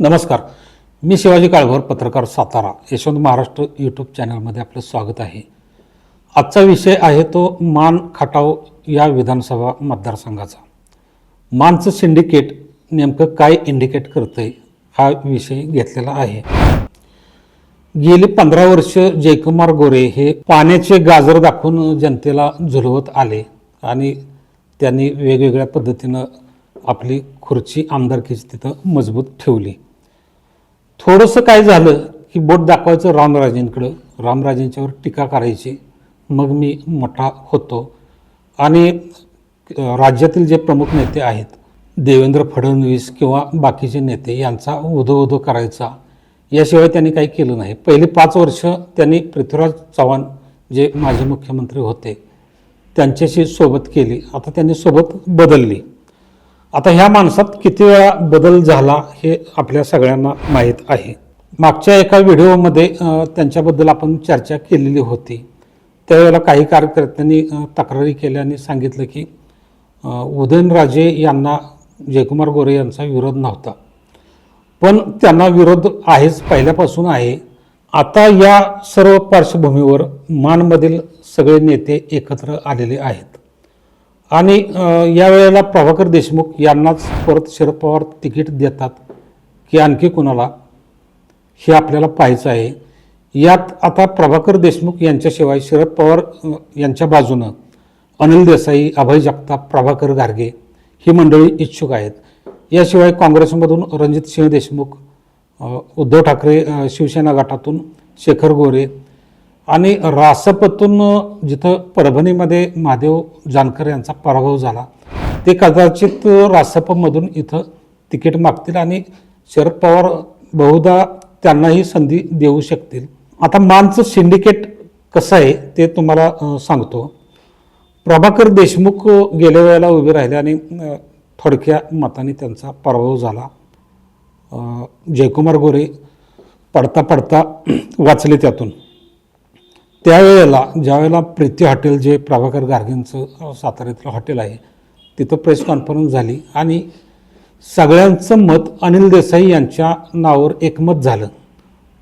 नमस्कार. मी शिवाजी काळभोर पत्रकार सातारा यशवंत महाराष्ट्र यूट्यूब चॅनलमध्ये आपलं स्वागत आहे. आजचा विषय आहे तो मान खटाव या विधानसभा मतदारसंघाचा. मानचं सिंडिकेट नेमकं काय इंडिकेट करतंय हा विषय घेतलेला आहे. गेली पंधरा वर्ष जयकुमार गोरे हे पाण्याचे गाजर दाखवून जनतेला झुलवत आले आणि त्यांनी वेगवेगळ्या पद्धतीनं आपली खुर्ची आमदारकीची तिथं मजबूत ठेवली. थोडंसं काय झालं की बोट दाखवायचं रामराजेंकडं. रामराजेंच्यावर टीका करायची. मग मी मोठा होतो. आणि राज्यातील जे प्रमुख नेते आहेत देवेंद्र फडणवीस किंवा बाकीचे नेते यांचा उधो उधो करायचा याशिवाय त्यांनी काही केलं नाही. पहिली पाच वर्ष त्यांनी पृथ्वीराज चव्हाण जे माजी मुख्यमंत्री होते त्यांच्याशी सोबत केली. आता त्यांनी सोबत बदलली. आता ह्या माणसात किती वेळा बदल झाला हे आपल्या सगळ्यांना माहीत आहे. मागच्या एका व्हिडिओमध्ये त्यांच्याबद्दल आपण चर्चा केलेली होती. त्यावेळेला काही कार्यकर्त्यांनी तक्रारी केल्या आणि सांगितलं की उदयनराजे यांना जयकुमार गोरे यांचा विरोध नव्हता. पण त्यांना विरोध आहेच पहिल्यापासून आहे. आता या सर्व पार्श्वभूमीवर मानमधील सगळे नेते एकत्र आलेले आहेत. आणि यावेळेला प्रभाकर देशमुख यांनाच परत शरद पवार तिकीट देतात की आणखी कुणाला हे आपल्याला पाहायचं आहे. यात आता प्रभाकर देशमुख यांच्याशिवाय शरद पवार यांच्या बाजूनं अनिल देसाई अभय जगताप प्रभाकर गारगे ही मंडळी इच्छुक आहेत. याशिवाय काँग्रेसमधून रणजित सिंह देशमुख उद्धव ठाकरे शिवसेना गटातून शेखर गोरे आणि रासपतून जिथं परभणीमध्ये महादेव जानकर यांचा पराभव झाला ते कदाचित रासपमधून इथं तिकीट मागतील आणि शरद पवार बहुधा त्यांनाही संधी देऊ शकतील. आता मानचं सिंडिकेट कसं आहे ते तुम्हाला सांगतो. प्रभाकर देशमुख गेल्या वेळेला उभे राहिले आणि थोडक्या मताने त्यांचा पराभव झाला. जयकुमार गोरे पडता पडता वाचले त्यातून. त्यावेळेला ज्यावेळेला प्रीती हॉटेल जे प्रभाकर गार्गेंचं साताऱ्यातलं हॉटेल आहे तिथं प्रेस कॉन्फरन्स झाली आणि सगळ्यांचं मत अनिल देसाई यांच्या नावावर एकमत झालं.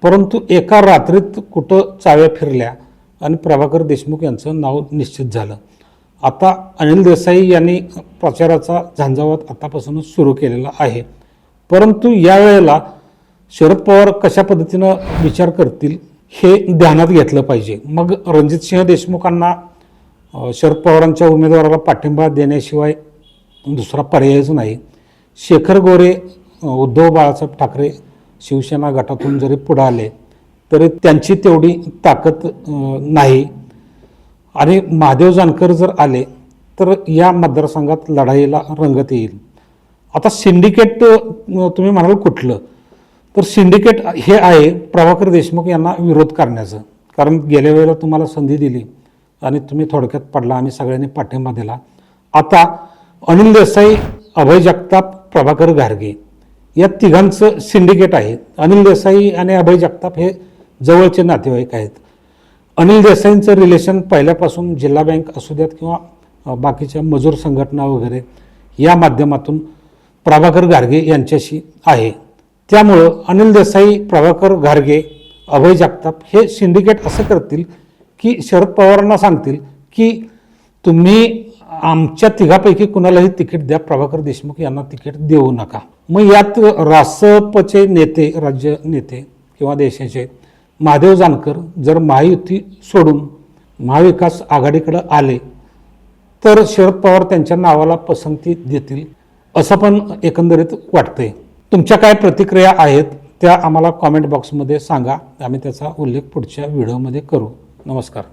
परंतु एका रात्रीत कुठं चाव्या फिरल्या आणि प्रभाकर देशमुख यांचं नाव निश्चित झालं. आता अनिल देसाई यांनी प्रचाराचा झंझावात आतापासूनच सुरू केलेला आहे. परंतु यावेळेला शरद पवार कशा पद्धतीनं विचार करतील हे ध्यानात घेतलं पाहिजे. मग रणजितसिंह देशमुखांना शरद पवारांच्या उमेदवाराला पाठिंबा देण्याशिवाय दुसरा पर्यायच नाही. शेखर गोरे उद्धव बाळासाहेब ठाकरे शिवसेना गटातून जरी पुढे आले तरी त्यांची तेवढी ताकद नाही. आणि महादेव जानकर जर आले तर या मतदारसंघात लढाईला रंगत येईल. आता सिंडिकेट तुम्ही म्हणाल कुठलं? तर सिंडिकेट हे आहे प्रभाकर देशमुख यांना विरोध करण्याचं. कारण गेल्या वेळेला तुम्हाला संधी दिली आणि तुम्ही थोडक्यात पडला आम्ही सगळ्यांनी पाठिंबा दिला. आता अनिल देसाई अभय जगताप प्रभाकर घारगे या तिघांचं सिंडिकेट आहे. अनिल देसाई आणि अभय जगताप हे जवळचे नातेवाईक आहेत. अनिल देसाईंचं रिलेशन पहिल्यापासून जिल्हा बँक असू द्यात किंवा बाकीच्या मजूर संघटना वगैरे या माध्यमातून प्रभाकर घारगे यांच्याशी आहे. त्यामुळं अनिल देसाई प्रभाकर घारगे अभय जगताप हे सिंडिकेट असं करतील की शरद पवारांना सांगतील की तुम्ही आमच्या तिघापैकी कुणालाही तिकीट द्या प्रभाकर देशमुख यांना तिकीट देऊ नका. मग यात रासपचे नेते राज्य नेते किंवा देशाचे महादेव जानकर जर महायुती सोडून महाविकास आघाडीकडं आले तर शरद पवार त्यांच्या नावाला पसंती देतील असं पण एकंदरीत वाटतंय. तुमच्या काय प्रतिक्रिया आहेत त्या आम्हाला कॉमेंट बॉक्समध्ये सांगा. आम्ही त्याचा उल्लेख पुढच्या व्हिडिओमध्ये करू. नमस्कार.